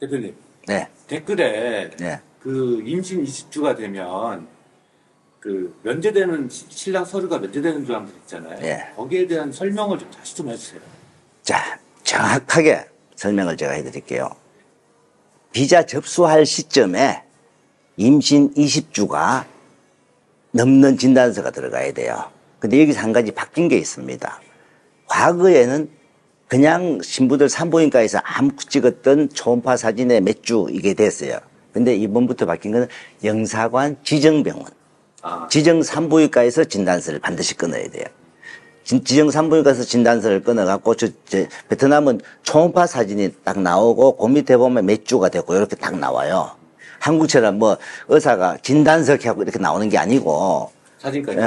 대표님 네, 댓글에 네. 그 임신 20주가 되면 그 면제되는 시- 신랑 서류가 면제되는 조항들 있잖아요. 예. 거기에 대한 설명을 좀 다시 좀 해주세요. 자, 정확하게 설명을 제가 해드릴게요. 비자 접수할 시점에 임신 20주가 넘는 진단서가 들어가야 돼요. 근데 여기서 한 가지 바뀐 게 있습니다. 과거에는 그냥 신부들 산부인과에서 아무 찍었던 초음파 사진에 몇주 이게 됐어요. 근데 이번부터 바뀐 거는 영사관 지정병원, 아, 지정 산부인과에서 진단서를 반드시 끊어야 돼요. 진- 지정 산부인과에서 진단서를 끊어갖고 저, 저 베트남은 초음파 사진이 딱 나오고 그 밑에 보면 몇 주가 되고 이렇게 딱 나와요. 한국처럼 뭐 의사가 진단서 하고 이렇게 나오는 게 아니고 사진까지 예,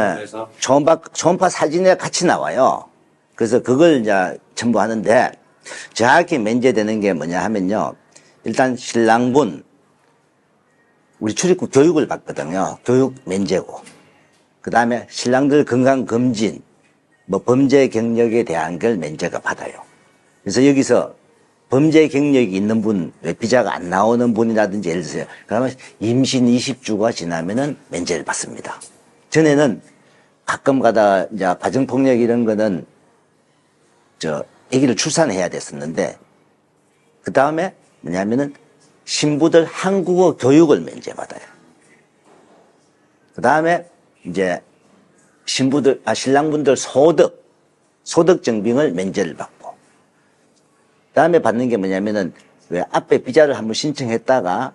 초음파, 초음파 사진에 같이 나와요. 그래서 그걸 이제 첨부하는데 정확히 면제되는 게 뭐냐 하면요. 일단 신랑분 우리 출입국 교육을 받거든요. 교육 면제고. 그 다음에 신랑들 건강검진, 뭐 범죄 경력에 대한 걸 면제가 받아요. 그래서 여기서 범죄 경력이 있는 분, 왜 비자가 안 나오는 분이라든지 예를 들어서 그러면 임신 20주가 지나면은 면제를 받습니다. 전에는 가끔 가다 이제 가정폭력 이런 거는 저 아기를 출산해야 됐었는데 그 다음에 뭐냐면은 신부들 한국어 교육을 면제받아요. 그 다음에 이제 신부들, 아, 신랑분들 소득, 소득 증빙을 면제를 받고. 그 다음에 받는 게 뭐냐면은 왜 앞에 비자를 한번 신청했다가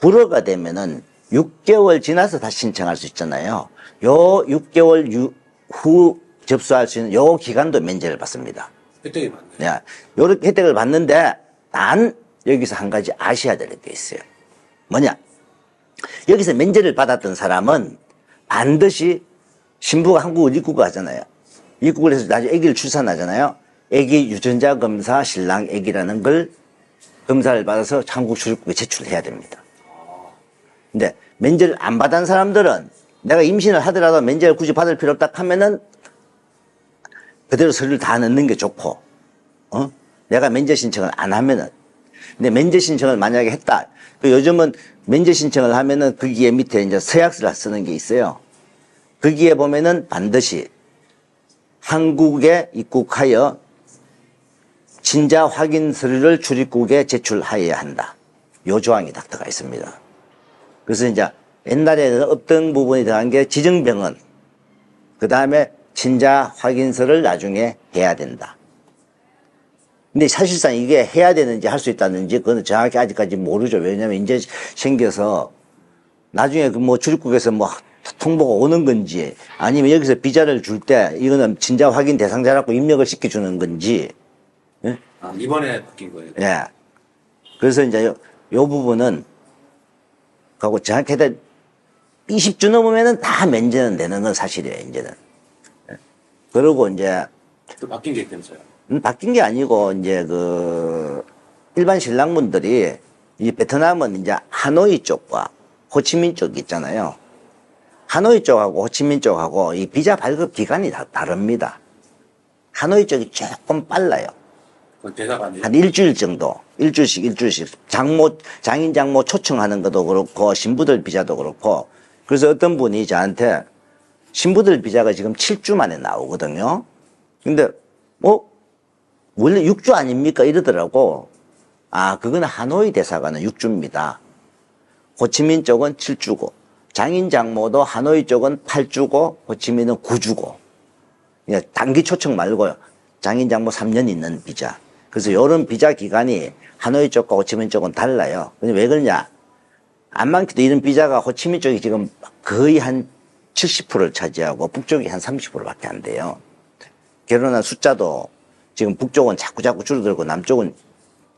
불허가 되면은 6개월 지나서 다시 신청할 수 있잖아요. 요 6개월 유- 후 접수할 수 있는 요 기간도 면제를 받습니다. 혜택이 많네. 야, 요렇게 혜택을 받는데 단 여기서 한 가지 아셔야 될 게 있어요. 뭐냐? 여기서 면제를 받았던 사람은 반드시 신부가 한국을 입국을 하잖아요. 입국을 해서 나중에 아기를 출산하잖아요. 아기 유전자 검사 신랑 아기라는 걸 검사를 받아서 한국 출입국에 제출해야 됩니다. 근데 면제를 안 받은 사람들은 내가 임신을 하더라도 면제를 굳이 받을 필요 없다 하면은 그대로 서류를 다 넣는 게 좋고, 어? 내가 면제 신청을 안 하면은, 근데 면제 신청을 만약에 했다. 그 요즘은 면제 신청을 하면은 거기에 밑에 이제 서약서를 쓰는 게 있어요. 거기에 보면은 반드시 한국에 입국하여 친자 확인 서류를 출입국에 제출하여야 한다. 요 조항이 딱 들어가 있습니다. 그래서 이제 옛날에는 없던 부분이 들어간 게 지정병원, 그 다음에 친자 확인서를 나중에 해야 된다. 근데 사실상 이게 해야 되는지 할 수 있다는지 그거는 정확히 아직까지 모르죠. 왜냐면 이제 생겨서 나중에 그 뭐 출입국에서 뭐 통보가 오는 건지 아니면 여기서 비자를 줄 때 이거는 친자 확인 대상자라고 입력을 시켜주는 건지 아, 이번에 바뀐 거예요. 예. 그래서 이제 요, 요 부분은 하고 정확히 다 20주 넘으면은 다 면제는 되는 건 사실이에요, 이제는. 예. 그러고 이제 또 바뀐 게 있다면서요. 음, 바뀐 게 아니고 이제 그 일반 신랑분들이 이 베트남은 이제 하노이 쪽과 호치민 쪽이 있잖아요. 하노이 쪽하고 호치민 쪽하고 이 비자 발급 기간이 다 다릅니다. 하노이 쪽이 조금 빨라요. 그건 한 일주일 정도, 일주일씩, 일주일씩. 장모, 장인 장모 초청하는 것도 그렇고, 신부들 비자도 그렇고. 그래서 어떤 분이 저한테 신부들 비자가 지금 7주 만에 나오거든요. 근데, 뭐, 원래 6주 아닙니까? 이러더라고. 아, 그거는 하노이 대사관은 6주입니다. 호치민 쪽은 7주고, 장인 장모도 하노이 쪽은 8주고, 호치민은 9주고. 예, 단기 초청 말고요. 장인 장모 3년 있는 비자. 그래서 요런 비자 기간이 하노이 쪽과 호치민 쪽은 달라요. 왜 그러냐? 안 많게도 이런 비자가 호치민 쪽이 지금 거의 한 70%를 차지하고 북쪽이 한 30%밖에 안 돼요. 결혼한 숫자도 지금 북쪽은 자꾸 자꾸 줄어들고 남쪽은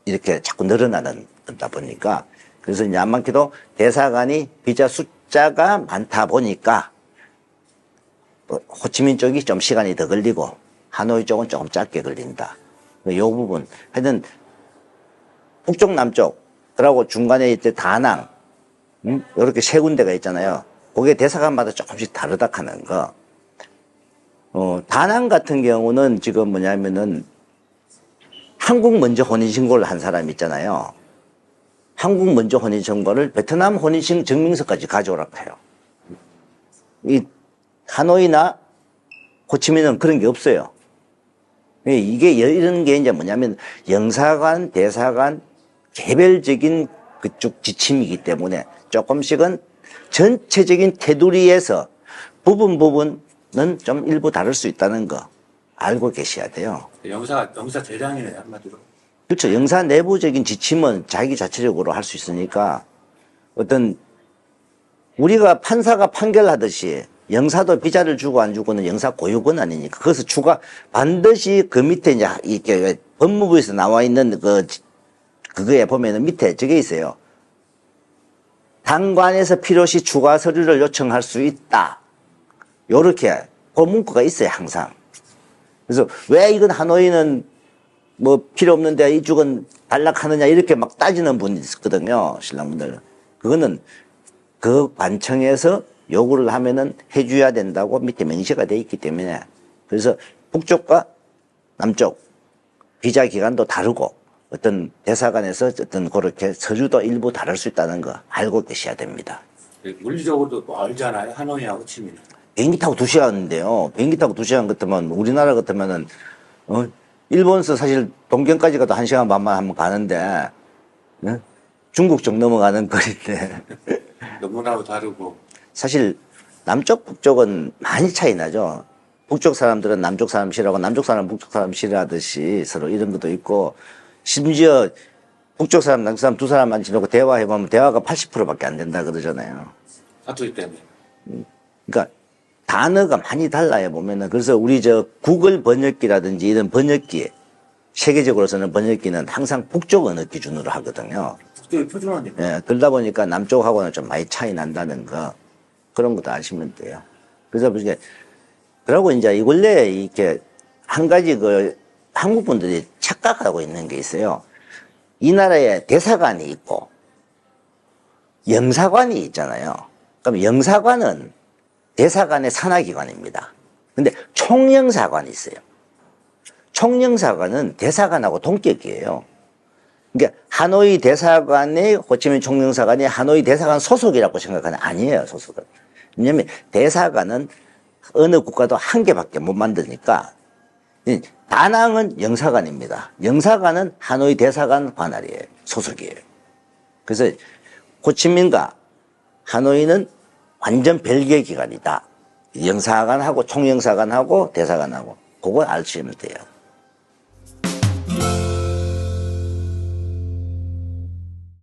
이렇게 자꾸 늘어나는 다 보니까 그래서 이제 안 많게도 대사관이 비자 숫자가 많다 보니까 뭐 호치민 쪽이 좀 시간이 더 걸리고 하노이 쪽은 조금 짧게 걸린다. 이 부분 하여튼 북쪽 남쪽 그러고 중간에 이제 다낭 음? 이렇게 세 군데가 있잖아요. 그게 대사관마다 조금씩 다르다 하는 거. 어, 다낭 같은 경우는 지금 뭐냐면은 한국 먼저 혼인신고를 한 사람 있잖아요. 한국 먼저 혼인 정보를 베트남 혼인 증명서까지 가져오라 해요. 이 하노이나 호치민은 그런 게 없어요. 예, 이게 이런 게 이제 뭐냐면 영사관, 대사관 개별적인 그쪽 지침이기 때문에 조금씩은 전체적인 테두리에서 부분 부분은 좀 일부 다를 수 있다는 거 알고 계셔야 돼요. 영사 영사 대장이네 한마디로. 그렇죠. 영사 내부적인 지침은 자기 자체적으로 할 수 있으니까 어떤 우리가 판사가 판결하듯이 영사도 비자를 주고 안 주고는 영사 고유권 아니니까 그것을 추가 반드시 그 밑에 이제 왜 법무부에서 나와 있는 그 지- 그거에 보면은 밑에 저게 있어요. 당관에서 필요시 추가 서류를 요청할 수 있다. 요렇게 그 문구가 있어요 항상. 그래서 왜 이건 하노이는 뭐 필요 없는데 이쪽은 단락하느냐 이렇게 막 따지는 분이 있었거든요 신랑분들 그거는 그 관청에서 요구를 하면은 해줘야 된다고 밑에 명시가 돼 있기 때문에 그래서 북쪽과 남쪽 비자 기간도 다르고 어떤 대사관에서 어떤 그렇게 서류도 일부 다를 수 있다는 거 알고 계셔야 됩니다. 물리적으로도 멀잖아요 하노이하고 호치민은. 비행기 타고 두 시간인데요. 비행기 타고 두 시간 같으면 우리나라 같으면은 어 일본서 사실 동경까지 가도 한 시간 반만 하면 가는데 어? 중국 쪽 넘어가는 거리인데 너무나도 다르고 사실 남쪽 북쪽은 많이 차이 나죠. 북쪽 사람들은 남쪽 사람 싫어하고 남쪽 사람 은 북쪽 사람 싫어하듯이 서로 이런 것도 있고 심지어 북쪽 사람 남쪽 사람 두 사람만 지내고 대화해 보면 대화가 80%밖에 안 된다 그러잖아요. 사투리 때문에. 그러니까 단어가 많이 달라요 보면은 그래서 우리 저 구글 번역기라든지 이런 번역기 세계적으로서는 번역기는 항상 북쪽 언어 기 준으로 하거든요. 그게 표준어니까. 예, 그러다 보니까 남쪽하고는 좀 많이 차이 난다는 거 그런 것도 아시면 돼요. 그래서 이게 그러고 이제 이 원래 이렇게 한 가지 그 한국 분들이 착각하고 있는 게 있어요. 이 나라에 대사관이 있고 영사관이 있잖아요. 그럼 영사관은 대사관의 산하기관입니다. 근데 총영사관이 있어요. 총영사관은 대사관하고 동격이에요. 그러니까 하노이 대사관의 호치민 총영사관이 하노이 대사관 소속이라고 생각하는 아니에요 소속은. 왜냐하면 대사관은 어느 국가도 한 개밖에 못 만드니까 이 다낭은 영사관입니다. 영사관은 하노이 대사관 관할이에요 소속이에요. 그래서 호치민과 하노이는 완전 별개 기관이다. 영사관하고 총영사관하고 대사관하고 그거 아시면 돼요.